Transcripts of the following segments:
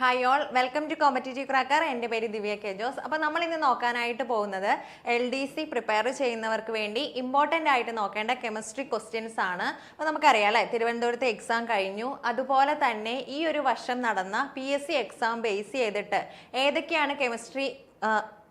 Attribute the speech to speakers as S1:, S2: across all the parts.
S1: Hi all welcome to competitive cracker എന്റെ പേര് ദിവ്യ K Jose. അപ്പോൾ നമ്മൾ ഇന്ന് നോക്കാനായിട്ട് പോകുന്നത് എൽ ഡി സി പ്രിപ്പയർ ചെയ്യുന്നവർക്ക് വേണ്ടി ഇമ്പോർട്ടന്റ് ആയിട്ട് നോക്കേണ്ട കെമിസ്ട്രി ക്വസ്റ്റ്യൻസ് ആണ്. അപ്പോൾ നമുക്കറിയാം അല്ലേ? തിരുവനന്തപുരത്ത് എക്സാം കഴിഞ്ഞു. അതുപോലെ തന്നെ ഈ ഒരു വർഷം നടന്ന P S C exam base ചെയ്തിട്ട് ഏതൊക്കെയാണ് കെമിസ്ട്രി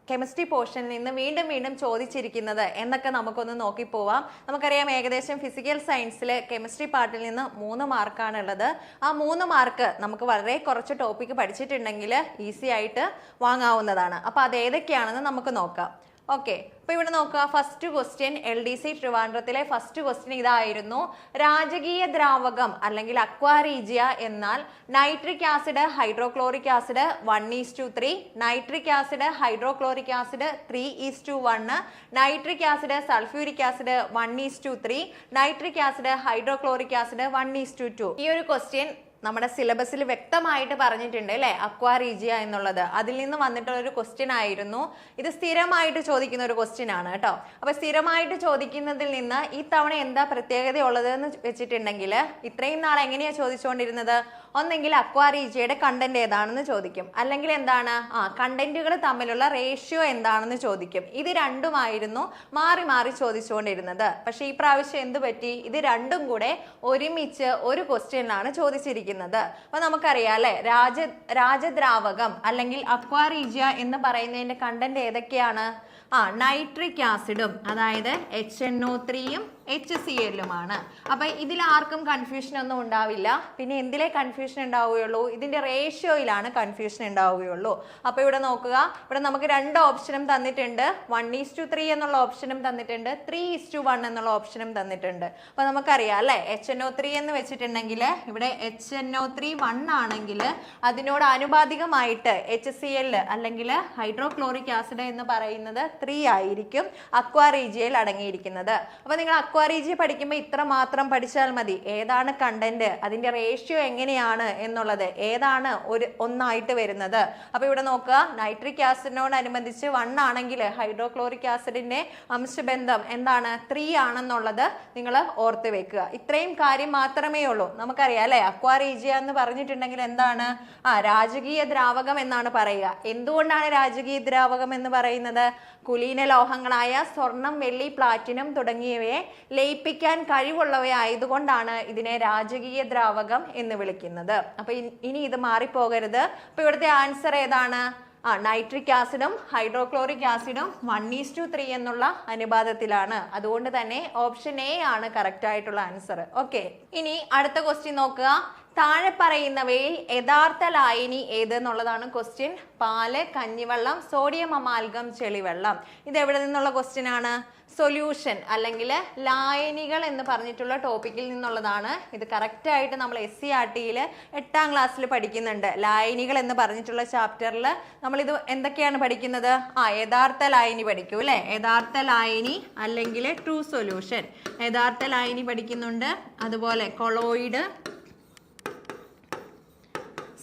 S1: കെമിസ്ട്രി പോർഷനിൽ നിന്ന് വീണ്ടും വീണ്ടും ചോദിച്ചിരിക്കുന്നത് എന്നൊക്കെ നമുക്കൊന്ന് നോക്കി പോവാം നമുക്കറിയാം ഏകദേശം ഫിസിക്കൽ സയൻസിൽ കെമിസ്ട്രി പാർട്ടിൽ നിന്ന് മൂന്ന് മാർക്കാണ് ഉള്ളത് ആ മൂന്ന് മാർക്ക് നമുക്ക് വളരെ കുറച്ച് ടോപ്പിക്ക് പഠിച്ചിട്ടുണ്ടെങ്കിൽ ഈസി ആയിട്ട് വാങ്ങാവുന്നതാണ്. അപ്പോൾ അത് ഏതൊക്കെയാണെന്ന് നമുക്ക് നോക്കാം. ഓക്കെ അപ്പൊ ഇവിടെ നോക്കുക. First question L D C ട്രിവാൻഡ്രത്തിലെ first question ഇതായിരുന്നു. രാജകീയ ദ്രാവകം അല്ലെങ്കിൽ അക്വാറീജിയ എന്നാൽ nitric acid hydrochloric acid one is to three nitric acid hydrochloric acid three is to one nitric acid sulphuric acid one is to three nitric acid hydrochloric acid one is to two two ഒരു question നമ്മുടെ സിലബസിൽ വ്യക്തമായിട്ട് പറഞ്ഞിട്ടുണ്ട് അല്ലേ? Aqua regia എന്നുള്ളത്. അതിൽ നിന്ന് വന്നിട്ടുള്ള ഒരു ക്വസ്റ്റ്യൻ ആയിരുന്നു. ഇത് സ്ഥിരമായിട്ട് ചോദിക്കുന്ന ഒരു ക്വസ്റ്റ്യൻ ആണ് കേട്ടോ. അപ്പൊ സ്ഥിരമായിട്ട് ചോദിക്കുന്നതിൽ നിന്ന് ഈ തവണ എന്താ പ്രത്യേകത ഉള്ളത് എന്ന് വെച്ചിട്ടുണ്ടെങ്കിൽ ഇത്രയും നാൾ എങ്ങനെയാ ചോദിച്ചുകൊണ്ടിരുന്നത്? ഒന്നെങ്കിൽ അക്വാറീജിയയുടെ കണ്ടന്റ് ഏതാണെന്ന് ചോദിക്കും. അല്ലെങ്കിൽ എന്താണ്? ആ കണ്ടന്റുകൾ തമ്മിലുള്ള റേഷ്യോ എന്താണെന്ന് ചോദിക്കും. ഇത് രണ്ടുമായിരുന്നു മാറി മാറി ചോദിച്ചുകൊണ്ടിരുന്നത്. പക്ഷേ ഈ പ്രാവശ്യം എന്ത് പറ്റി? ഇത് രണ്ടും കൂടെ ഒരുമിച്ച് ഒരു ക്വസ്റ്റ്യനിലാണ് ചോദിച്ചിരിക്കുന്നത്. അപ്പൊ നമുക്കറിയാം അല്ലെ? രാജ രാജദ്രാവകം അല്ലെങ്കിൽ അക്വാറീജിയ എന്ന് പറയുന്നതിന്റെ കണ്ടന്റ് ഏതൊക്കെയാണ്? ആ നൈട്രിക് ആസിഡും അതായത് എച്ച് എൻ ഒ ത്രീയും എച്ച് സി എല്ലുമാണ് അപ്പം ഇതിൽ ആർക്കും കൺഫ്യൂഷൻ ഒന്നും ഉണ്ടാവില്ല. പിന്നെ എന്തിലേ കൺഫ്യൂഷൻ ഉണ്ടാവുകയുള്ളൂ? ഇതിന്റെ റേഷ്യോയിലാണ് കൺഫ്യൂഷൻ ഉണ്ടാവുകയുള്ളൂ. അപ്പോൾ ഇവിടെ നോക്കുക. ഇവിടെ നമുക്ക് രണ്ട് ഓപ്ഷനും തന്നിട്ടുണ്ട്. വൺ ഈസ് ടു ത്രീ എന്നുള്ള ഓപ്ഷനും തന്നിട്ടുണ്ട്. ത്രീ ഈസ് ടു വൺ എന്നുള്ള ഓപ്ഷനും തന്നിട്ടുണ്ട്. അപ്പോൾ നമുക്കറിയാം അല്ലേ? എച്ച് എൻ ഒ ത്രീ എന്ന് വെച്ചിട്ടുണ്ടെങ്കിൽ ഇവിടെ H N O three one ആണെങ്കിൽ അതിനോട് ആനുപാതികമായിട്ട് എച്ച് സി എൽ അല്ലെങ്കിൽ ഹൈഡ്രോക്ലോറിക് ആസിഡ് എന്ന് പറയുന്നത് ത്രീ ആയിരിക്കും. അക്വാറീജിയയിൽ അടങ്ങിയിരിക്കുന്നത്. അപ്പോൾ നിങ്ങൾ അക്വാറീജിയ പഠിക്കുമ്പോൾ ഇത്ര മാത്രം പഠിച്ചാൽ മതി. ഏതാണ് കണ്ടന്റ് അതിന്റെ റേഷ്യോ എങ്ങനെയാണ് എന്നുള്ളത് ഏതാണ് ഒരു ഒന്നായിട്ട് വരുന്നത്? അപ്പൊ ഇവിടെ നോക്കുക. നൈട്രിക് ആസിഡിനോടനുബന്ധിച്ച് വൺ ആണെങ്കിൽ ഹൈഡ്രോക്ലോറിക് ആസിഡിന്റെ അംശബന്ധം എന്താണ്? ത്രീ ആണെന്നുള്ളത് നിങ്ങൾ ഓർത്ത് വെക്കുക. ഇത്രയും കാര്യം മാത്രമേ ഉള്ളൂ. നമുക്കറിയാം അല്ലെ? അക്വാറീജിയ എന്ന് പറഞ്ഞിട്ടുണ്ടെങ്കിൽ എന്താണ്? ആ രാജകീയ ദ്രാവകം എന്നാണ് പറയുക. എന്തുകൊണ്ടാണ് രാജകീയ ദ്രാവകം എന്ന് പറയുന്നത്? കുലീന ലോഹങ്ങളായ സ്വർണം വെള്ളി പ്ലാറ്റിനം തുടങ്ങിയവയെ ലയിപ്പിക്കാൻ കഴിവുള്ളവയായതുകൊണ്ടാണ് ഇതിനെ രാജകീയ ദ്രാവകം എന്ന് വിളിക്കുന്നത്. അപ്പൊ ഇനി ഇത് മാറിപ്പോകരുത്. അപ്പൊ ഇവിടുത്തെ ആൻസർ ഏതാണ്? ആ നൈട്രിക് ആസിഡും ഹൈഡ്രോക്ലോറിക് ആസിഡും വൺ ഈസ് ടു ത്രീ എന്നുള്ള അനുപാതത്തിലാണ്. അതുകൊണ്ട് തന്നെ ഓപ്ഷൻ എ ആണ് കറക്റ്റ് ആയിട്ടുള്ള ആൻസർ. ഓക്കെ ഇനി അടുത്ത ക്വസ്റ്റ്യൻ നോക്കുക. താഴെ പറയുന്നവയിൽ യഥാർത്ഥ ലായനി ഏതെന്നുള്ളതാണ് ക്വസ്റ്റ്യൻ പാൽ കഞ്ഞിവെള്ളം സോഡിയം അമാൽഗം ചെളിവെള്ളം. ഇത് എവിടെ നിന്നുള്ള ക്വസ്റ്റ്യൻ ആണ്? സൊല്യൂഷൻ അല്ലെങ്കിൽ ലായനികൾ എന്ന് പറഞ്ഞിട്ടുള്ള ടോപ്പിക്കിൽ നിന്നുള്ളതാണ്. ഇത് കറക്റ്റ് ആയിട്ട് നമ്മൾ എസ് സി ആർ ടിയിൽ എട്ടാം ക്ലാസ്സിൽ പഠിക്കുന്നുണ്ട്. ലായനികൾ എന്ന് പറഞ്ഞിട്ടുള്ള ചാപ്റ്ററിൽ നമ്മളിത് എന്തൊക്കെയാണ് പഠിക്കുന്നത്? ആ യഥാർത്ഥ ലായനി പഠിക്കൂ അല്ലേ? യഥാർത്ഥ ലായനി അല്ലെങ്കിൽ ട്രൂ സൊല്യൂഷൻ യഥാർത്ഥ ലായനി പഠിക്കുന്നുണ്ട്. അതുപോലെ കൊളോയിഡ്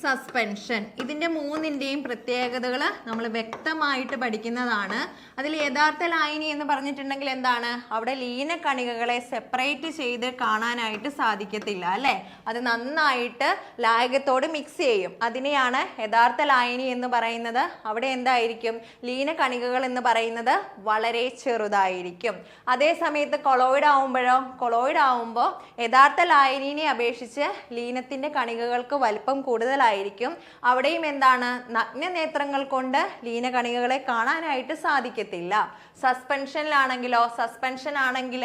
S1: സസ്പെൻഷൻ ഇതിന്റെ മൂന്നിന്റെയും പ്രത്യേകതകൾ നമ്മൾ വ്യക്തമായിട്ട് പഠിക്കുന്നതാണ്. അതിൽ യഥാർത്ഥ ലായനി എന്ന് പറഞ്ഞിട്ടുണ്ടെങ്കിൽ എന്താണ്? അവിടെ ലീന കണികകളെ സെപ്പറേറ്റ് ചെയ്ത് കാണാനായിട്ട് സാധിക്കത്തില്ല അല്ലേ? അത് നന്നായിട്ട് ലായകത്തോട് മിക്സ് ചെയ്യും. അതിനെയാണ് യഥാർത്ഥ ലായനി എന്ന് പറയുന്നത്. അവിടെ എന്തായിരിക്കും? ലീന കണികകൾ എന്ന് പറയുന്നത് വളരെ ചെറുതായിരിക്കും. അതേ സമയത്ത് കൊളോയിഡ് ആവുമ്പോഴോ കൊളോയിഡ് ആവുമ്പോൾ യഥാർത്ഥ ലായനിനെ അപേക്ഷിച്ച് ലീനത്തിന്റെ കണികകൾക്ക് വലിപ്പം കൂടുതലായിരിക്കും അവിടെയും എന്താണ്? നഗ്നനേത്രങ്ങൾ കൊണ്ട് ലീനകണികകളെ കാണാനായിട്ട് സാധിക്കത്തില്ല. സസ്പെൻഷനിലാണെങ്കിലോ സസ്പെൻഷൻ ആണെങ്കിൽ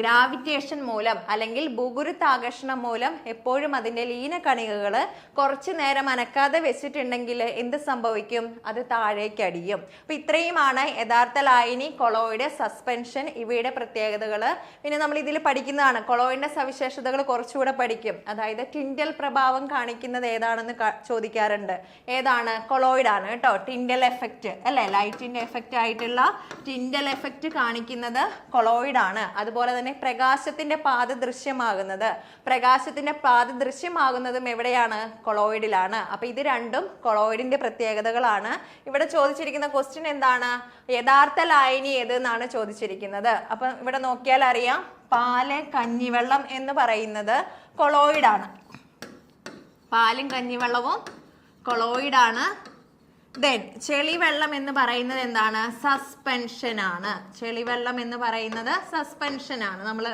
S1: ഗ്രാവിറ്റേഷൻ മൂലം അല്ലെങ്കിൽ ഭൂഗുരുത്താകർഷണം മൂലം എപ്പോഴും അതിന്റെ ലീനകണികകൾ കുറച്ച് നേരം അനക്കാതെ വെച്ചിട്ടുണ്ടെങ്കിൽ എന്ത് സംഭവിക്കും? അത് താഴേക്ക് അടിയും അപ്പൊ ഇത്രയുമാണ് യഥാർത്ഥ ലായനി കൊളോയുടെ സസ്പെൻഷൻ ഇവയുടെ പ്രത്യേകതകൾ. പിന്നെ നമ്മൾ ഇതിൽ പഠിക്കുന്നതാണ്. കൊളോയിഡിന്റെ സവിശേഷതകൾ കുറച്ചുകൂടെ പഠിക്കും. അതായത് ടിൻഡൽ പ്രഭാവം കാണിക്കുന്നത് ഏതാണെന്ന് ചോദിക്കാറുണ്ട്. ഏതാണ്? കൊളോയിഡ് ആണ് കേട്ടോ. ടിൻഡൽ എഫക്റ്റ് അല്ലെ? ലൈറ്റിന്റെ എഫക്റ്റ് ആയിട്ടുള്ള ടിൻഡൽ എഫക്റ്റ് കാണിക്കുന്നത് കൊളോയിഡ് ആണ്. അതുപോലെ തന്നെ പ്രകാശത്തിന്റെ പാത ദൃശ്യമാകുന്നത് പ്രകാശത്തിന്റെ പാത ദൃശ്യമാകുന്നതും എവിടെയാണ്? കൊളോയിഡിലാണ് അപ്പൊ ഇത് രണ്ടും കൊളോയിഡിന്റെ പ്രത്യേകതകളാണ്. ഇവിടെ ചോദിച്ചിരിക്കുന്ന ക്വസ്റ്റ്യൻ എന്താണ്? യഥാർത്ഥ ലായനി ഏത് എന്നാണ് ചോദിച്ചിരിക്കുന്നത്. അപ്പൊ ഇവിടെ നോക്കിയാൽ അറിയാം. പാൽ കഞ്ഞിവെള്ളം എന്ന് പറയുന്നത് കൊളോയിഡാണ് പാലും കഞ്ഞിവെള്ളവും കൊളോയിഡാണ്. ദെൻ ചെളിവെള്ളം എന്ന് പറയുന്നത് എന്താണ്? സസ്പെൻഷൻ ആണ്. ചെളിവെള്ളം എന്ന് പറയുന്നത് സസ്പെൻഷനാണ് നമ്മൾ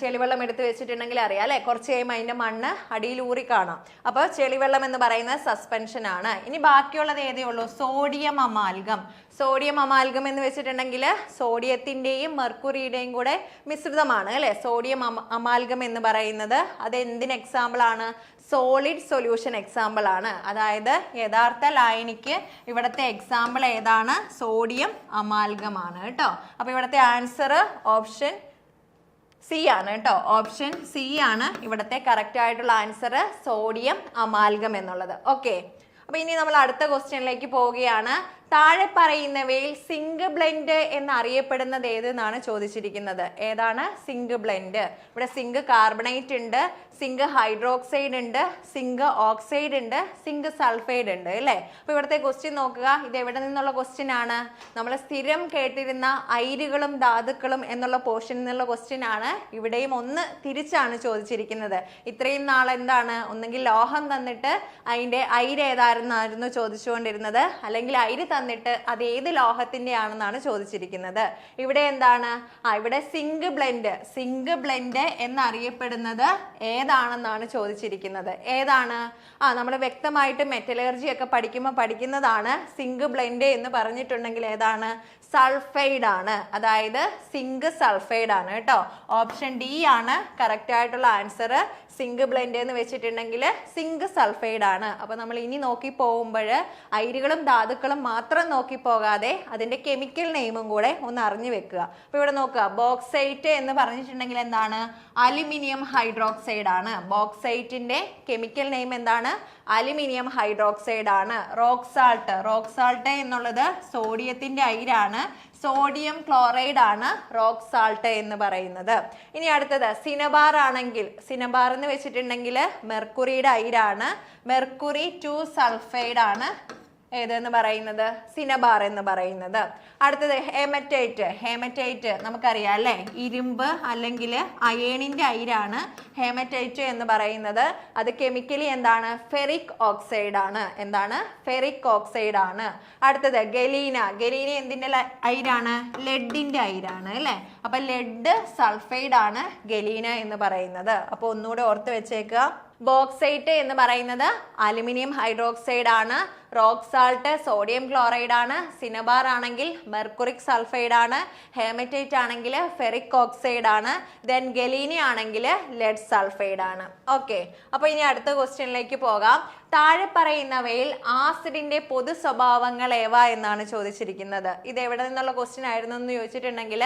S1: ചെളിവെള്ളം എടുത്ത് വെച്ചിട്ടുണ്ടെങ്കിൽ അറിയാം അല്ലെ? കുറച്ച് കഴിയുമ്പോൾ അതിന്റെ മണ്ണ് അടിയിൽ ഊറി കാണാം. അപ്പോൾ ചെളിവെള്ളം എന്ന് പറയുന്നത് സസ്പെൻഷൻ ആണ്. ഇനി ബാക്കിയുള്ളത് ഏതേ ഉള്ളൂ? സോഡിയം അമാൽഗം സോഡിയം അമാൽഗം എന്ന് വെച്ചിട്ടുണ്ടെങ്കിൽ സോഡിയത്തിന്റെയും മെർക്കുറിയുടെയും കൂടെ മിശ്രിതമാണ് അല്ലെ? സോഡിയം അമ- അമാൽഗം എന്ന് പറയുന്നത് അത് എന്തിന് എക്സാമ്പിൾ ആണ്? സോളിഡ് സൊല്യൂഷൻ എക്സാമ്പിൾ ആണ്. അതായത് യഥാർത്ഥ ലായനിക്ക് ഇവിടുത്തെ എക്സാമ്പിൾ ഏതാണ്? സോഡിയം അമാൽഗമാണ് കേട്ടോ? അപ്പോൾ ഇവിടുത്തെ ആൻസർ ഓപ്ഷൻ സി ആണ് കേട്ടോ. ഓപ്ഷൻ സി ആണ് ഇവിടുത്തെ കറക്റ്റ് ആയിട്ടുള്ള ആൻസർ സോഡിയം അമാൽഗം എന്നുള്ളത്. ഓക്കെ അപ്പൊ ഇനി നമ്മൾ അടുത്ത ക്വസ്റ്റ്യനിലേക്ക് പോവുകയാണ്. താഴെ പറയുന്നവയിൽ സിങ്ക് ബ്ലെൻഡ് എന്നറിയപ്പെടുന്നത് ഏതെന്നാണ് ചോദിച്ചിരിക്കുന്നത്? ഏതാണ്? Zinc blende. ഇവിടെ സിങ്ക് കാർബണേറ്റ് ഉണ്ട് സിങ്ക് ഹൈഡ്രോക്സൈഡ് ഉണ്ട് സിങ്ക് ഓക്സൈഡ് ഉണ്ട് സിങ്ക് സൾഫൈഡ് ഉണ്ട് അല്ലേ? അപ്പോൾ ഇവിടുത്തെ ക്വസ്റ്റ്യൻ നോക്കുക. ഇത് എവിടെ നിന്നുള്ള ക്വസ്റ്റ്യൻ ആണ്? നമ്മൾ സ്ഥിരം കേട്ടിരുന്ന ഐരുകളും ധാതുക്കളും എന്നുള്ള പോർഷനിൽ നിന്നുള്ള ക്വസ്റ്റ്യൻ ആണ്. ഇവിടെയും ഒന്ന് തിരിച്ചാണ് ചോദിച്ചിരിക്കുന്നത്. ഇത്രയും നാൾ എന്താണ്? ഒന്നെങ്കിൽ ലോഹം തന്നിട്ട് അതിന്റെ ഐര് ഏതായിരുന്നായിരുന്നു ചോദിച്ചുകൊണ്ടിരുന്നത്? അല്ലെങ്കിൽ അയിര് തന്നിട്ട് അത് ഏത് ലോഹത്തിന്റെ ആണെന്നാണ് ചോദിച്ചിരിക്കുന്നത്. ഇവിടെ എന്താണ്? ആ ഇവിടെ സിങ്ക് ബ്ലെൻഡ് സിങ്ക് ബ്ലെൻഡ് എന്നറിയപ്പെടുന്നത് ഏതാണെന്നാണ് ചോദിച്ചിരിക്കുന്നത്. ഏതാണ്? ആ നമ്മൾ വ്യക്തമായിട്ട് മെറ്റലർജി ഒക്കെ പഠിക്കുമ്പോൾ പഠിക്കുന്നതാണ് സിങ്ക് ബ്ലെൻഡ് എന്ന് പറഞ്ഞിട്ടുണ്ടെങ്കിൽ ഏതാണ്? സൾഫൈഡ് ആണ്. അതായത് സിങ്ക് സൾഫൈഡ് ആണ് കേട്ടോ. ഓപ്ഷൻ ഡി ആണ് കറക്റ്റ് ആയിട്ടുള്ള ആൻസർ സിങ്ക് ബ്ലെൻഡ് എന്ന് വെച്ചിട്ടുണ്ടെങ്കിൽ സിങ്ക് സൾഫൈഡ് ആണ്. അപ്പോൾ നമ്മൾ ഇനി നോക്കി പോകുമ്പോൾ അയിരുകളും ധാതുക്കളും മാത്രം നോക്കി പോകാതെ അതിന്റെ കെമിക്കൽ നെയിമും കൂടെ ഒന്ന് അറിഞ്ഞു വെക്കുക. അപ്പോൾ ഇവിടെ നോക്കുക. ബോക്സൈറ്റ് എന്ന് പറഞ്ഞിട്ടുണ്ടെങ്കിൽ എന്താണ്? അലുമിനിയം ഹൈഡ്രോക്സൈഡ് ആണ്. ബോക്സൈറ്റിന്റെ കെമിക്കൽ നെയിം എന്താണ്? അലുമിനിയം ഹൈഡ്രോക്സൈഡ് ആണ്. റോക്ക് സാൾട്ട് റോക്ക് എന്നുള്ളത് സോഡിയത്തിന്റെ അയിരാണ്. സോഡിയം ക്ലോറൈഡ് ആണ് റോക്ക് സാൾട്ട് എന്ന് പറയുന്നത്. ഇനി അടുത്തത് സിനബാർ ആണെങ്കിൽ സിനബാർ എന്ന് വെച്ചിട്ടുണ്ടെങ്കിൽ മെർക്കുറിയുടെ അയിരാണ് മെർക്കുറി ടു സൾഫൈഡ് ആണ് ഏതെന്ന് പറയുന്നത്? സിനബാർ എന്ന് പറയുന്നത്. അടുത്തത് ഹേമറ്റൈറ്റ്. ഹേമറ്റൈറ്റ് നമുക്കറിയാം അല്ലേ? ഇരുമ്പ് അല്ലെങ്കിൽ അയേണിന്റെ അയിരാണ് ഹേമറ്റൈറ്റ് എന്ന് പറയുന്നത്. അത് കെമിക്കലി എന്താണ്? ഫെറിക് ഓക്സൈഡ് ആണ് എന്താണ്? ഫെറിക് ഓക്സൈഡ് ആണ് അടുത്തത് ഗലീന. ഗലീന എന്തിന്റെ ല- അയിരാണ്? ലെഡിന്റെ അയിരാണ് അല്ലേ? അപ്പൊ ലെഡ് സൾഫൈഡ് ആണ് ഗലീന എന്ന് പറയുന്നത്. അപ്പോൾ ഒന്നുകൂടെ ഓർത്ത് വെച്ചേക്കുക. ബോക്സൈറ്റ് എന്ന് പറയുന്നത് അലുമിനിയം ഹൈഡ്രോക്സൈഡ് ആണ് റോക്ക് സാൾട്ട് സോഡിയം ക്ലോറൈഡ് ആണ് സിനബാർ ആണെങ്കിൽ മെർക്കുറിക് സൾഫൈഡ് ആണ് ഹേമറ്റൈറ്റ് ആണെങ്കിൽ ഫെറിക് ഓക്സൈഡ് ആണ് ദെൻ ഗലീനി ആണെങ്കിൽ ലെഡ് സൾഫൈഡ് ആണ് ഓക്കെ അപ്പോൾ ഇനി അടുത്ത ക്വസ്റ്റ്യനിലേക്ക് പോകാം. താഴെ പറയുന്നവയിൽ ആസിഡിന്റെ പൊതു സ്വഭാവങ്ങൾ ഏവ എന്നാണ് ചോദിച്ചിരിക്കുന്നത്. ഇത് എവിടെ നിന്നുള്ള ക്വസ്റ്റ്യൻ ആയിരുന്നു എന്ന് ചോദിച്ചിട്ടുണ്ടെങ്കിൽ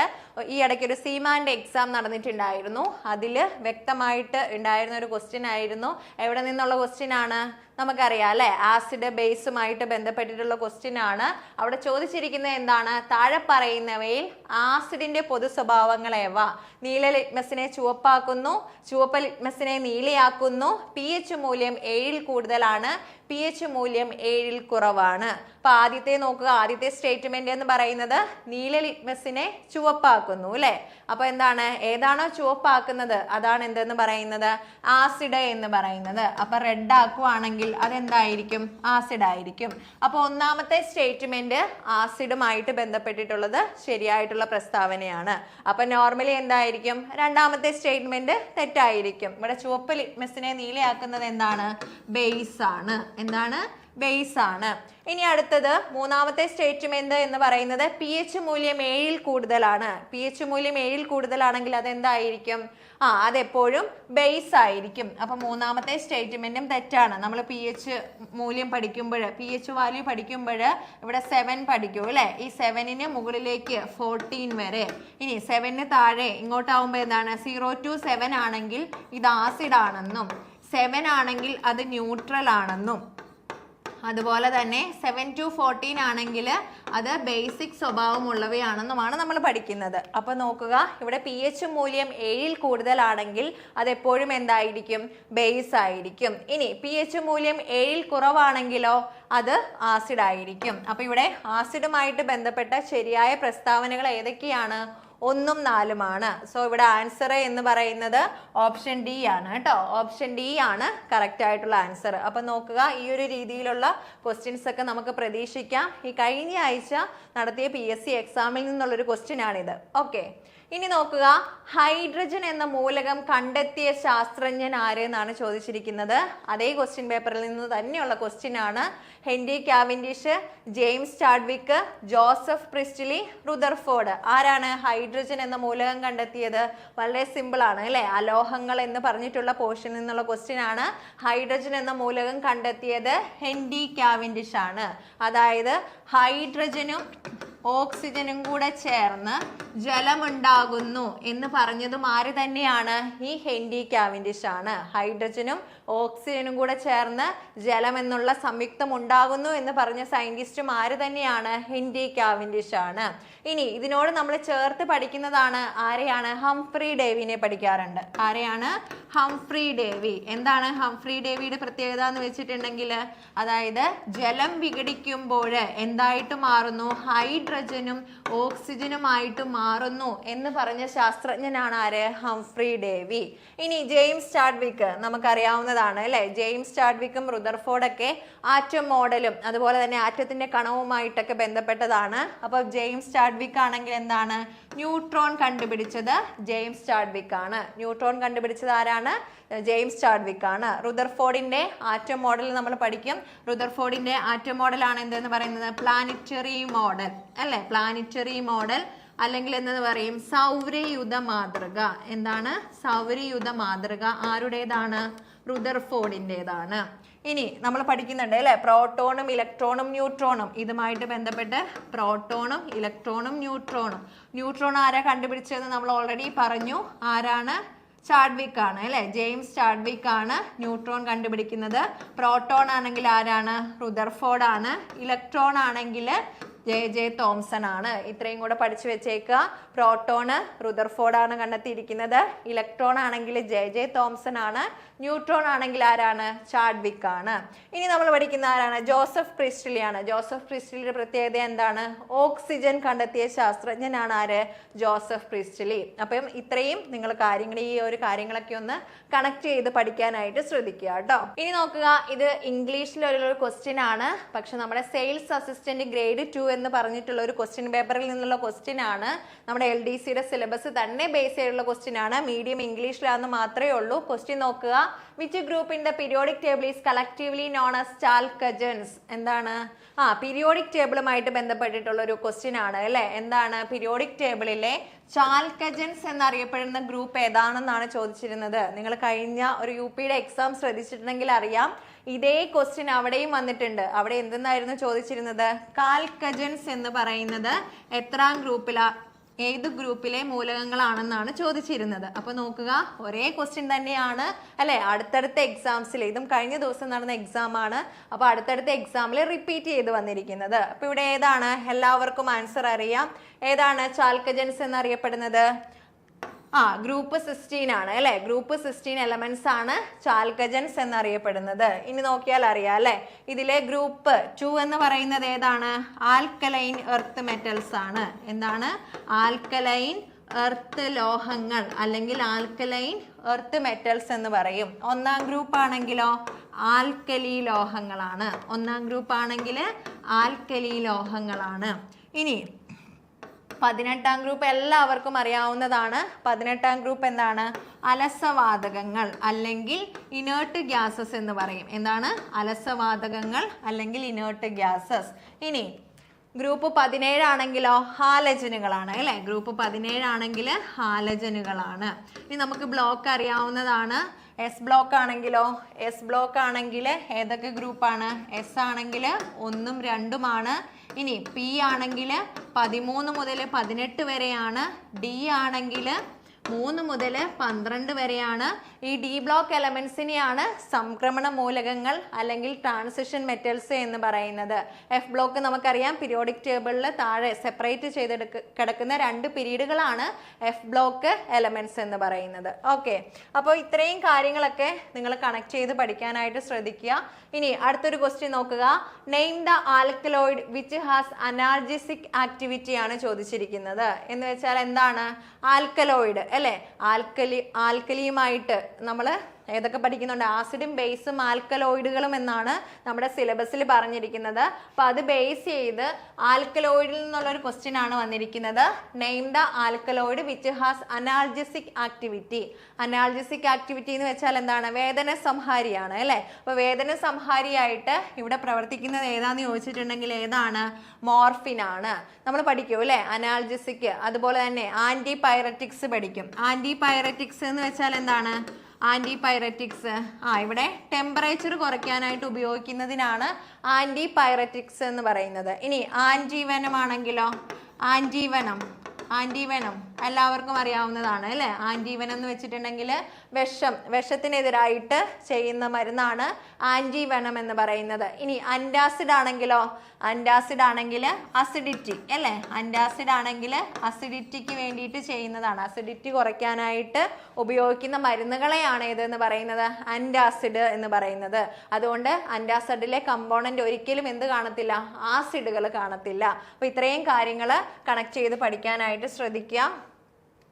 S1: ഈ ഇടയ്ക്ക് ഒരു സീമാന്റെ എക്സാം നടന്നിട്ടുണ്ടായിരുന്നു. അതിൽ വ്യക്തമായിട്ട് ഉണ്ടായിരുന്ന ഒരു ക്വസ്റ്റ്യൻ ആയിരുന്നു. എവിടെ നിന്നുള്ള ക്വസ്റ്റ്യൻ ആണ്? നമുക്കറിയാം അല്ലെ? ആസിഡ് ബേസുമായിട്ട് ബന്ധപ്പെട്ടിട്ടുള്ള ക്വസ്റ്റ്യൻ ആണ്. അവിടെ ചോദിച്ചിരിക്കുന്നത് എന്താണ്? താഴെ പറയുന്നവയിൽ ആസിഡിന്റെ പൊതു സ്വഭാവങ്ങൾ ഏവ? നീല ലിറ്റ്മസിനെ ചുവപ്പാക്കുന്നു ചുവപ്പ് ലിറ്റ്മസിനെ നീലയാക്കുന്നു പി എച്ച് മൂല്യം ഏഴിൽ കൂടുതലാണ് പി എച്ച് മൂല്യം ഏഴിൽ കുറവാണ്. അപ്പൊ ആദ്യത്തെ നോക്കുക ആദ്യത്തെ സ്റ്റേറ്റ്മെന്റ് എന്ന് പറയുന്നത് നീല ലിറ്റ്മസിനെ ചുവപ്പാക്കുന്നു അല്ലെ? അപ്പൊ എന്താണ്? ഏതാണോ ചുവപ്പാക്കുന്നത് അതാണ് എന്തെന്ന് പറയുന്നത്? ആസിഡ് എന്ന് പറയുന്നത്. അപ്പൊ റെഡ് ആക്കുവാണെങ്കിൽ അതെന്തായിരിക്കും? ആസിഡ് ആയിരിക്കും. അപ്പൊ ഒന്നാമത്തെ സ്റ്റേറ്റ്മെന്റ് ആസിഡുമായിട്ട് ബന്ധപ്പെട്ടിട്ടുള്ളത് ശരിയായിട്ടുള്ള പ്രസ്താവനയാണ്. അപ്പൊ നോർമലി എന്തായിരിക്കും? രണ്ടാമത്തെ സ്റ്റേറ്റ്മെന്റ് തെറ്റായിരിക്കും. ഇവിടെ ചുവപ്പ് ലിറ്റ്മസിനെ നീലയാക്കുന്നത് എന്താണ്? ബേസ് ആണ്. എന്താണ്? ബേസ് ആണ്. ഇനി അടുത്തത് മൂന്നാമത്തെ സ്റ്റേറ്റ്മെന്റ് എന്ന് പറയുന്നത് പി എച്ച് മൂല്യം ഏഴിൽ കൂടുതലാണ്. പി എച്ച് മൂല്യം ഏഴിൽ കൂടുതലാണെങ്കിൽ അതെന്തായിരിക്കും? ആ അതെപ്പോഴും ബേസ് ആയിരിക്കും. അപ്പൊ മൂന്നാമത്തെ സ്റ്റേറ്റ്മെന്റും തെറ്റാണ്. നമ്മൾ പി എച്ച് മൂല്യം പഠിക്കുമ്പോൾ പി എച്ച് വാല്യൂ പഠിക്കുമ്പോൾ ഇവിടെ സെവൻ പഠിക്കും അല്ലെ? ഈ സെവനിന് മുകളിലേക്ക് ഫോർട്ടീൻ വരെ. ഇനി സെവനിന് താഴെ ഇങ്ങോട്ടാവുമ്പോൾ എന്താണ്? സീറോ ടു സെവൻ ആണെങ്കിൽ ഇത് ആസിഡ് ആണെന്നും സെവൻ ആണെങ്കിൽ അത് ന്യൂട്രൽ ആണെന്നും. അതുപോലെ തന്നെ സെവൻ ടു ഫോർട്ടീൻ ആണെങ്കിൽ അത് ബേസിക് സ്വഭാവമുള്ളവയാണെന്നുമാണ് നമ്മൾ പഠിക്കുന്നത്. അപ്പോൾ നോക്കുക ഇവിടെ പി എച്ച് മൂല്യം ഏഴിൽ കൂടുതലാണെങ്കിൽ അത് എപ്പോഴും എന്തായിരിക്കും? ബേസ് ആയിരിക്കും. ഇനി പി എച്ച് മൂല്യം ഏഴിൽ കുറവാണെങ്കിലോ അത് ആസിഡ് ആയിരിക്കും. അപ്പൊ ഇവിടെ ആസിഡുമായിട്ട് ബന്ധപ്പെട്ട ശരിയായ പ്രസ്താവനകൾ ഏതൊക്കെയാണ്? ഒന്നും നാലുമാണ്. സോ ഇവിടെ ആൻസർ എന്ന് പറയുന്നത് ഓപ്ഷൻ ഡി ആണ് കേട്ടോ. ഓപ്ഷൻ ഡി ആണ് കറക്റ്റ് ആയിട്ടുള്ള ആൻസർ അപ്പം നോക്കുക ഈ ഒരു രീതിയിലുള്ള ക്വസ്റ്റ്യൻസ് ഒക്കെ നമുക്ക് പ്രതീക്ഷിക്കാം. ഈ കഴിഞ്ഞ ആഴ്ച നടത്തിയ പി എസ് സി എക്സാമിൽ നിന്നുള്ളൊരു ക്വസ്റ്റ്യൻ ആണിത്. ഓക്കെ ഇനി നോക്കുക ഹൈഡ്രജൻ എന്ന മൂലകം കണ്ടെത്തിയ ശാസ്ത്രജ്ഞൻ ആര് എന്നാണ് ചോദിച്ചിരിക്കുന്നത്? അതേ ക്വസ്റ്റ്യൻ പേപ്പറിൽ നിന്ന് തന്നെയുള്ള ക്വസ്റ്റ്യൻ ആണ് Henry Cavendish James Chadwick Joseph Priestley Rutherford. ആരാണ് ഹൈഡ്രജൻ എന്ന മൂലകം കണ്ടെത്തിയത്? വളരെ സിമ്പിൾ ആണ് അല്ലെ? അലോഹങ്ങൾ എന്ന് പറഞ്ഞിട്ടുള്ള പോർഷനിൽ നിന്നുള്ള ക്വസ്റ്റ്യൻ ആണ് ഹൈഡ്രജൻ എന്ന മൂലകം കണ്ടെത്തിയത് ഹെൻറി കാവിൻഡിഷ് ആണ്. അതായത് ഹൈഡ്രജനും ഓക്സിജനും കൂടെ ചേർന്ന് ജലമുണ്ടാകുന്നു എന്ന് പറഞ്ഞതും ആര് തന്നെയാണ്? ഈ ഹെൻഡി കാവിൻഡിഷ് ആണ് ഹൈഡ്രജനും ഓക്സിജനും കൂടെ ചേർന്ന് ജലം എന്നുള്ള സംയുക്തം ഉണ്ടാകുന്നു എന്ന് പറഞ്ഞ സയന്റിസ്റ്റും ആര് തന്നെയാണ്? ഹെൻഡി കാവിൻഡിഷ് ആണ് ഇനി ഇതിനോട് നമ്മൾ ചേർത്ത് പഠിക്കുന്നതാണ് ആരെയാണ്? ഹംഫ്രി ഡേവിനെ പഠിക്കാറുണ്ട്. ആരെയാണ്? Humphry Davy. എന്താണ് ഹംഫ്രി ഡേവിയുടെ പ്രത്യേകത എന്ന് വെച്ചിട്ടുണ്ടെങ്കിൽ അതായത് ജലം വിഘടിക്കുമ്പോൾ എന്തായിട്ട് മാറുന്നു? ഹൈഡ്രജനും ഓക്സിജനുമായിട്ട് മാറുന്നു എന്ന് പറഞ്ഞ ശാസ്ത്രജ്ഞനാണ് ആര്? Humphry Davy. ഇനി ജെയിംസ് ചാഡ്വിക്ക് നമുക്കറിയാവുന്നതാണ് അല്ലെ? ജെയിംസ് ചാഡ്വിക്കും റുദർഫോർഡൊക്കെ ആറ്റം മോഡലും അതുപോലെ തന്നെ ആറ്റത്തിന്റെ കണവുമായിട്ടൊക്കെ ബന്ധപ്പെട്ടതാണ്. അപ്പോൾ ജെയിംസ് ചാഡ്വിക്ക് ആണെങ്കിൽ എന്താണ്? ന്യൂട്രോൺ കണ്ടുപിടിച്ചത് ജെയിംസ് ചാഡ്വിക്ക് ആണ് ന്യൂട്രോൺ കണ്ടുപിടിച്ചത് ആരാണ്? ജെയിംസ് ചാഡ്വിക്ക് ആണ് റുദർഫോർഡിന്റെ ആറ്റം മോഡൽ നമ്മൾ പഠിക്കും. റുദർഫോർഡിന്റെ ആറ്റം മോഡൽ ആണ് എന്തെന്ന് പറയുന്നത്? Planetary model. അല്ലെ? പ്ലാനറ്ററി മോഡൽ അല്ലെങ്കിൽ എന്തെന്ന് പറയും? സൗരയുധ മാതൃക. എന്താണ്? സൗരയുധ മാതൃക ആരുടേതാണ്? റുദർഫോർഡിന്റെതാണ് ഇനി നമ്മൾ പഠിക്കുന്നുണ്ട് അല്ലേ? പ്രോട്ടോണും ഇലക്ട്രോണും ന്യൂട്രോണും ഇതുമായിട്ട് ബന്ധപ്പെട്ട് പ്രോട്ടോണും ഇലക്ട്രോണും ന്യൂട്രോണും. ന്യൂട്രോൺ ആരാ കണ്ടുപിടിച്ചതെന്ന് നമ്മൾ ഓൾറെഡി പറഞ്ഞു. ആരാണ്? ചാഡ്വിക്ക് ആണ് അല്ലെ? ജെയിംസ് ചാഡ്വിക്ക് ആണ് ന്യൂട്രോൺ കണ്ടുപിടിക്കുന്നത്. പ്രോട്ടോൺ ആണെങ്കിൽ ആരാണ്? റുദർഫോർഡ് ആണ് ഇലക്ട്രോൺ ആണെങ്കിൽ ജെ ജെ തോംസൺ ആണ് ഇത്രയും കൂടെ പഠിച്ചു വെച്ചേക്കുക. പ്രോട്ടോണ് റുദർഫോർഡ് ആണ് കണ്ടെത്തിയിരിക്കുന്നത്. ഇലക്ട്രോൺ ആണെങ്കിൽ ജെ ജെ തോംസൺ ആണ് ന്യൂട്രോൺ ആണെങ്കിൽ ആരാണ്? ചാഡ്വിക്ക് ആണ് ഇനി നമ്മൾ പഠിക്കുന്ന ആരാണ്? ജോസഫ് ക്രിസ്റ്റലി ആണ് ജോസഫ് ക്രിസ്റ്റലിയുടെ പ്രത്യേകത എന്താണ്? ഓക്സിജൻ കണ്ടെത്തിയ ശാസ്ത്രജ്ഞനാണ് ആര്? Joseph Priestley. അപ്പം ഇത്രയും നിങ്ങൾ കാര്യങ്ങൾ ഈ ഒരു കാര്യങ്ങളൊക്കെ ഒന്ന് കണക്ട് ചെയ്ത് പഠിക്കാനായിട്ട് ശ്രദ്ധിക്കുക കേട്ടോ. ഇനി നോക്കുക ഇത് ഇംഗ്ലീഷിലുള്ള ഒരു ക്വസ്റ്റ്യൻ ആണ്. പക്ഷെ നമ്മുടെ സെയിൽസ് അസിസ്റ്റന്റ് ഗ്രേഡ് ടു എന്ന് പറഞ്ഞിട്ടുള്ള ഒരു ക്വസ്റ്റ്യൻ പേപ്പറിൽ നിന്നുള്ള ക്വസ്റ്റ്യൻ ആണ്. നമ്മുടെ എൽ ഡി സിയുടെ സിലബസ് തന്നെ ബേസ് ചെയ്തുള്ള ക്വസ്റ്റ്യൻ ആണ്. മീഡിയം ഇംഗ്ലീഷിലാണെന്ന് മാത്രമേ ഉള്ളൂ. ക്വസ്റ്റ്യൻ നോക്കുക. Which group in the periodic table is collectively known as chalcogens എന്താണ്? ആ പീരിയോഡിക് ടേബിളുമായിട്ട് ബന്ധപ്പെട്ടിട്ടുള്ള ഒരു ക്വസ്റ്റ്യൻ ആണ് അല്ലേ? എന്താണ് പീരിയോഡിക് ടേബിളിലെ ചാൽക്കജൻസ് എന്നറിയപ്പെടുന്ന ഗ്രൂപ്പ് ഏതാണെന്നാണ് ചോദിച്ചിരുന്നത്? നിങ്ങൾ കഴിഞ്ഞ ഒരു യു പിയുടെ എക്സാം ശ്രദ്ധിച്ചിട്ടുണ്ടെങ്കിൽ അറിയാം. ഇതേ ക്വസ്റ്റ്യൻ അവിടെയും വന്നിട്ടുണ്ട്. അവിടെ എന്തെന്നായിരുന്നു ചോദിച്ചിരുന്നത്? കാൽക്കജൻസ് എന്ന് പറയുന്നത് എത്രാം ഗ്രൂപ്പിലാ ഏത് ഗ്രൂപ്പിലെ മൂലകങ്ങളാണെന്നാണ് ചോദിച്ചിരുന്നത്. അപ്പൊ നോക്കുക ഒരേ ക്വസ്റ്റ്യൻ തന്നെയാണ്. അല്ലെ? അടുത്തടുത്ത എക്സാംസിൽ ഇതും കഴിഞ്ഞ ദിവസം നടന്ന എക്സാം ആണ്. അപ്പൊ അടുത്തടുത്ത എക്സാമിൽ റിപ്പീറ്റ് ചെയ്ത് വന്നിരിക്കുന്നത്. അപ്പൊ ഇവിടെ ഏതാണ്? എല്ലാവർക്കും ആൻസർ അറിയാം. ഏതാണ് ചാൽക്കജൻസ് എന്നറിയപ്പെടുന്നത്? ആ ഗ്രൂപ്പ് സിസ്റ്റീൻ ആണ് അല്ലെ? ഗ്രൂപ്പ് സിസ്റ്റീൻ എലമെന്റ്സ് ആണ് ചാൽക്കജൻസ് എന്നറിയപ്പെടുന്നത്. ഇനി നോക്കിയാൽ അറിയാം അല്ലെ? ഇതിലെ ഗ്രൂപ്പ് ടു എന്ന് പറയുന്നത് ഏതാണ്? ആൽക്കലൈൻ എർത്ത് മെറ്റൽസ് ആണ്. എന്താണ്? ആൽക്കലൈൻ എർത്ത് ലോഹങ്ങൾ അല്ലെങ്കിൽ ആൽക്കലൈൻ എർത്ത് മെറ്റൽസ് എന്ന് പറയും. ഒന്നാം ഗ്രൂപ്പ് ആണെങ്കിലോ? ആൽക്കലി ലോഹങ്ങളാണ്. ഒന്നാം ഗ്രൂപ്പ് ആണെങ്കിൽ ആൽക്കലി ലോഹങ്ങളാണ്. ഇനി പതിനെട്ടാം ഗ്രൂപ്പ് എല്ലാവർക്കും അറിയാവുന്നതാണ്. പതിനെട്ടാം ഗ്രൂപ്പ് എന്താണ്? അലസവാതകങ്ങൾ അല്ലെങ്കിൽ ഇനേർട്ട് ഗ്യാസസ് എന്ന് പറയും. എന്താണ്? അലസവാതകങ്ങൾ അല്ലെങ്കിൽ ഇനേർട്ട് ഗ്യാസസ് ഇനി ഗ്രൂപ്പ് പതിനേഴാണെങ്കിലോ ഹാലജനുകളാണ് അല്ലേ? ഗ്രൂപ്പ് പതിനേഴാണെങ്കിൽ ഹാലജനുകളാണ് ഇനി നമുക്ക് ബ്ലോക്ക് അറിയാവുന്നതാണ്. എസ് ബ്ലോക്ക് ആണെങ്കിലോ? എസ് ബ്ലോക്ക് ആണെങ്കിൽ ഏതൊക്കെ ഗ്രൂപ്പാണ് എസ് ആണെങ്കിൽ ഒന്നും രണ്ടുമാണ്. ഇനി പി ആണെങ്കിൽ പതിമൂന്ന് മുതൽ പതിനെട്ട് വരെയാണ് ഡി ആണെങ്കിൽ മൂന്ന് മുതൽ പന്ത്രണ്ട് വരെയാണ് ഈ ഡി ബ്ലോക്ക് എലമെന്റ്സിനെയാണ് സംക്രമണ മൂലകങ്ങൾ അല്ലെങ്കിൽ ട്രാൻസിഷൻ മെറ്റൽസ് എന്ന് പറയുന്നത്. എഫ് ബ്ലോക്ക് നമുക്കറിയാം പീരിയോഡിക് ടേബിളിൽ താഴെ സെപ്പറേറ്റ് ചെയ്തെടുക്ക കിടക്കുന്ന രണ്ട് പീരീഡുകളാണ് എഫ് ബ്ലോക്ക് എലമെന്റ്സ് എന്ന് പറയുന്നത്. ഓക്കെ അപ്പോൾ ഇത്രയും കാര്യങ്ങളൊക്കെ നിങ്ങൾ കണക്ട് ചെയ്ത് പഠിക്കാനായിട്ട് ശ്രദ്ധിക്കുക. ഇനി അടുത്തൊരു ക്വസ്റ്റ്യൻ നോക്കുക. Name the alkaloid which has analgesic activity ആണ് ചോദിച്ചിരിക്കുന്നത്. എന്ന് വെച്ചാൽ എന്താണ്? ആൽക്കലോയിഡ് അല്ലേ? ആൽക്കലി ആൽക്കലിയുമായിട്ട് നമ്മൾ ഏതൊക്കെ പഠിക്കുന്നുണ്ട്? ആസിഡും ബേസും ആൽക്കലോയിഡുകളും എന്നാണ് നമ്മുടെ സിലബസിൽ പറഞ്ഞിരിക്കുന്നത്. അപ്പം അത് ബേസ് ചെയ്ത് ആൽക്കലോയിഡിൽ നിന്നുള്ള ഒരു ക്വസ്റ്റ്യൻ ആണ് വന്നിരിക്കുന്നത്. Name the alkaloid which has analgesic activity analgesic activity എന്ന് വെച്ചാൽ എന്താണ്? വേദന സംഹാരിയാണ് അല്ലേ? അപ്പോൾ വേദന സംഹാരിയായിട്ട് ഇവിടെ പ്രവർത്തിക്കുന്നത് ഏതാന്ന് ചോദിച്ചിട്ടുണ്ടെങ്കിൽ ഏതാണ്? മോർഫിൻ ആണ്. നമ്മൾ പഠിക്കും അല്ലേ? അനാൾജസിക് അതുപോലെ തന്നെ ആന്റി പൈററ്റിക്സ് പഠിക്കും. ആന്റി പൈററ്റിക്സ് എന്ന് വെച്ചാൽ എന്താണ്? Antipyretics. ആ ഇവിടെ ടെമ്പറേച്ചർ കുറയ്ക്കാനായിട്ട് ഉപയോഗിക്കുന്നതിനാണ് ആന്റി പൈററ്റിക്സ് എന്ന് പറയുന്നത്. ഇനി ആൻജീവനമാണെങ്കിലോ ആന്റീവനം ആന്റിവനം എല്ലാവർക്കും അറിയാവുന്നതാണ് അല്ലേ? ആന്റീവനം എന്ന് വെച്ചിട്ടുണ്ടെങ്കിൽ വിഷം വിഷത്തിനെതിരായിട്ട് ചെയ്യുന്ന മരുന്നാണ് ആന്റി വെണം എന്ന് പറയുന്നത്. ഇനി അന്റാസിഡ് ആണെങ്കിലോ അന്റാസിഡ് ആണെങ്കിൽ അസിഡിറ്റി അല്ലേ? അന്റാസിഡ് ആണെങ്കിൽ അസിഡിറ്റിക്ക് വേണ്ടിയിട്ട് ചെയ്യുന്നതാണ്. അസിഡിറ്റി കുറയ്ക്കാനായിട്ട് ഉപയോഗിക്കുന്ന മരുന്നുകളെയാണ് ഏതെന്ന് പറയുന്നത്? അന്റാസിഡ് എന്ന് പറയുന്നത്. അതുകൊണ്ട് അന്റാസിഡിലെ കമ്പോണന്റ് ഒരിക്കലും എന്ത് കാണത്തില്ല? ആസിഡുകൾ കാണത്തില്ല. അപ്പോൾ ഇത്രയും കാര്യങ്ങൾ കണക്ട് ചെയ്ത് പഠിക്കാനായിട്ട് ശ്രദ്ധിക്കുക.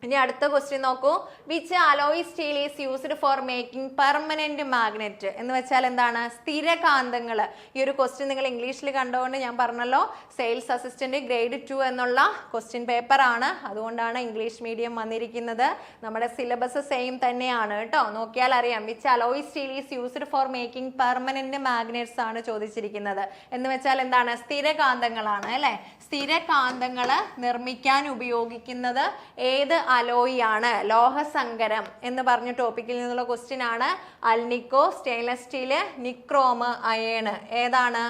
S1: ഇനി അടുത്ത ക്വസ്റ്റ്യൻ നോക്കൂ. Which alloy steel is used for making permanent magnet എന്ന് വെച്ചാൽ എന്താണ്? സ്ഥിരകാന്തങ്ങൾ. ഈ ഒരു ക്വസ്റ്റ്യൻ നിങ്ങൾ ഇംഗ്ലീഷിൽ കണ്ടുകൊണ്ട് ഞാൻ പറഞ്ഞല്ലോ. സെയിൽസ് അസിസ്റ്റന്റ് ഗ്രേഡ് ടു എന്നുള്ള ക്വസ്റ്റ്യൻ പേപ്പർ ആണ്. അതുകൊണ്ടാണ് ഇംഗ്ലീഷ് മീഡിയം വന്നിരിക്കുന്നത്. നമ്മുടെ സിലബസ് സെയിം തന്നെയാണ് കേട്ടോ. നോക്കിയാൽ അറിയാം. Which alloy steel is used for making permanent magnets ആണ് ചോദിച്ചിരിക്കുന്നത്. എന്ന് വെച്ചാൽ എന്താണ്? സ്ഥിരകാന്തങ്ങളാണ് അല്ലെ? സ്ഥിരകാന്തങ്ങൾ നിർമ്മിക്കാൻ ഉപയോഗിക്കുന്നത്. ഏത് അലോയി ആണ് ലോഹസങ്കരം എന്ന് പറഞ്ഞ ടോപ്പിക്കിൽ നിന്നുള്ള ക്വസ്റ്റ്യൻ ആണ്. Alnico stainless steel nichrome iron ഏതാണ്?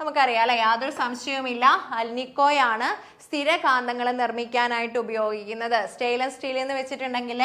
S1: നമുക്കറിയാം അല്ലെ? യാതൊരു സംശയവുമില്ല. അൽനിക്കോയാണ് സ്ഥിരകാന്തങ്ങൾ നിർമ്മിക്കാനായിട്ട് ഉപയോഗിക്കുന്നത്. സ്റ്റെയിൻലെസ് സ്റ്റീൽ എന്ന് വെച്ചിട്ടുണ്ടെങ്കിൽ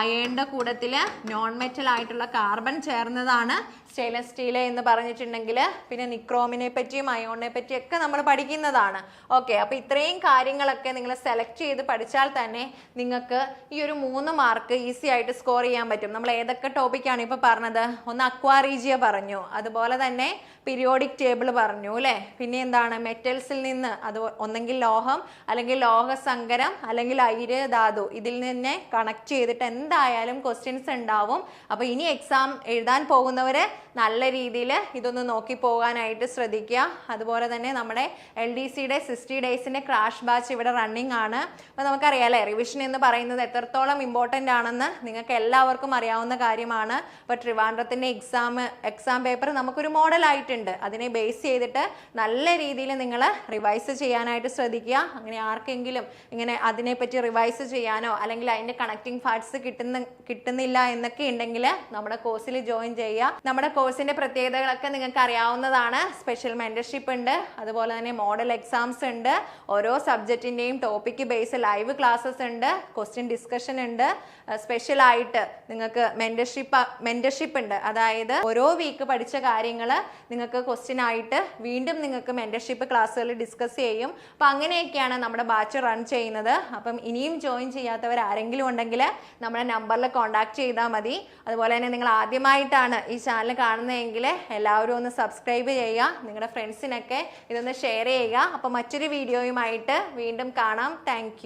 S1: അയേണിന്റെ കൂടത്തിൽ നോൺ മെറ്റൽ ആയിട്ടുള്ള കാർബൺ ചേർന്നതാണ്. സ്റ്റെയിൻലെസ് സ്റ്റീൽ എന്ന് പറഞ്ഞിട്ടുണ്ടെങ്കിൽ പിന്നെ നിക്രോമിനെ പറ്റിയും അയോണിനെ പറ്റിയും ഒക്കെ നമ്മൾ പഠിക്കുന്നതാണ്. ഓക്കെ അപ്പോൾ ഇത്രയും കാര്യങ്ങളൊക്കെ നിങ്ങൾ സെലക്ട് ചെയ്ത് പഠിച്ചാൽ തന്നെ നിങ്ങൾക്ക് ഈ ഒരു മൂന്ന് മാർക്ക് ഈസി ആയിട്ട് സ്കോർ ചെയ്യാൻ പറ്റും. നമ്മൾ ഏതൊക്കെ ടോപ്പിക്കാണ് ഇപ്പോൾ പറഞ്ഞത്? ഒന്ന് അക്വാറീജിയ പറഞ്ഞു അതുപോലെ തന്നെ പീരിയോഡിക് ടേബിൾ പറഞ്ഞു അല്ലേ? പിന്നെ എന്താണ്? മെറ്റൽസിൽ നിന്ന് അത് ഒന്നെങ്കിൽ ലോഹം അല്ലെങ്കിൽ ലോഹസങ്കരം അല്ലെങ്കിൽ ഐര് ധാതു. ഇതിൽ നിന്ന് കണക്ട് ചെയ്തിട്ട് എന്തായാലും ക്വസ്റ്റ്യൻസ് ഉണ്ടാവും. അപ്പോൾ ഇനി എക്സാം എഴുതാൻ പോകുന്നവർ നല്ല രീതിയിൽ ഇതൊന്ന് നോക്കി പോകാനായിട്ട് ശ്രദ്ധിക്കുക. അതുപോലെ തന്നെ നമ്മുടെ എൽ ഡി സിയുടെ സിക്സ്റ്റി ഡേയ്സിന്റെ ക്രാഷ് ബാച്ച് ഇവിടെ റണ്ണിങ് ആണ്. അപ്പോൾ നമുക്കറിയാം അല്ലേ? റിവിഷൻ എന്ന് പറയുന്നത് എത്രത്തോളം ഇമ്പോർട്ടന്റ് ആണെന്ന് നിങ്ങൾക്ക് എല്ലാവർക്കും അറിയാവുന്ന കാര്യമാണ്. അപ്പോൾ ട്രിവാൻഡ്രത്തിന്റെ എക്സാം എക്സാം പേപ്പർ നമുക്കൊരു മോഡലായിട്ടുണ്ട് അതിനെ ബേസ് ചെയ്തിട്ട് നല്ല രീതിയിൽ നിങ്ങൾ റിവൈസ് ചെയ്യാനായിട്ട് ശ്രദ്ധിക്കുക. അങ്ങനെ ആർക്കെങ്കിലും ഇങ്ങനെ അതിനെപ്പറ്റി റിവൈസ് ചെയ്യാനോ അല്ലെങ്കിൽ അതിന്റെ കണക്റ്റിംഗ് പാർട്സ് കിട്ടുന്ന കിട്ടുന്നില്ല എന്നൊക്കെ ഉണ്ടെങ്കിൽ നമ്മുടെ കോഴ്സിൽ ജോയിൻ ചെയ്യുക. നമ്മുടെ കോഴ്സിന്റെ പ്രത്യേകതകളൊക്കെ നിങ്ങൾക്ക് അറിയാവുന്നതാണ്. സ്പെഷ്യൽ മെന്റർഷിപ്പ് ഉണ്ട്. അതുപോലെ തന്നെ മോഡൽ എക്സാംസ് ഉണ്ട്. ഓരോ സബ്ജക്റ്റിന്റെയും ടോപ്പിക്ക് ബേസ് ലൈവ് ക്ലാസ്സസ് ഉണ്ട്. ക്വസ്റ്റ്യൻ ഡിസ്കഷൻ ഉണ്ട്. സ്പെഷ്യൽ ആയിട്ട് നിങ്ങൾക്ക് മെന്റർഷിപ്പ് മെന്റർഷിപ്പ് ഉണ്ട്. അതായത് ഓരോ വീക്ക് പഠിച്ച കാര്യങ്ങൾ നിങ്ങൾക്ക് ക്വസ്റ്റ്യൻ ആയിട്ട് വീണ്ടും നിങ്ങൾക്ക് മെന്റർഷിപ്പ് ക്ലാസ്സുകൾ ഡിസ്കസ് ചെയ്യും. അപ്പം അങ്ങനെയൊക്കെയാണ് നമ്മുടെ ബാച്ച് റൺ ചെയ്യുന്നത്. അപ്പം ഇനിയും ജോയിൻ ചെയ്യാത്തവർ ആരെങ്കിലും ഉണ്ടെങ്കിൽ നമ്മുടെ നമ്പറിൽ കോൺടാക്ട് ചെയ്താൽ മതി. അതുപോലെ തന്നെ നിങ്ങൾ ആദ്യമായിട്ടാണ് ഈ ചാനൽ കാണുന്നതെങ്കിൽ എല്ലാവരും ഒന്ന് സബ്സ്ക്രൈബ് ചെയ്യുക നിങ്ങളുടെ ഫ്രണ്ട്സിനൊക്കെ ഇതൊന്ന് ഷെയർ ചെയ്യുക. അപ്പോൾ മറ്റൊരു വീഡിയോയുമായിട്ട് വീണ്ടും കാണാം. താങ്ക്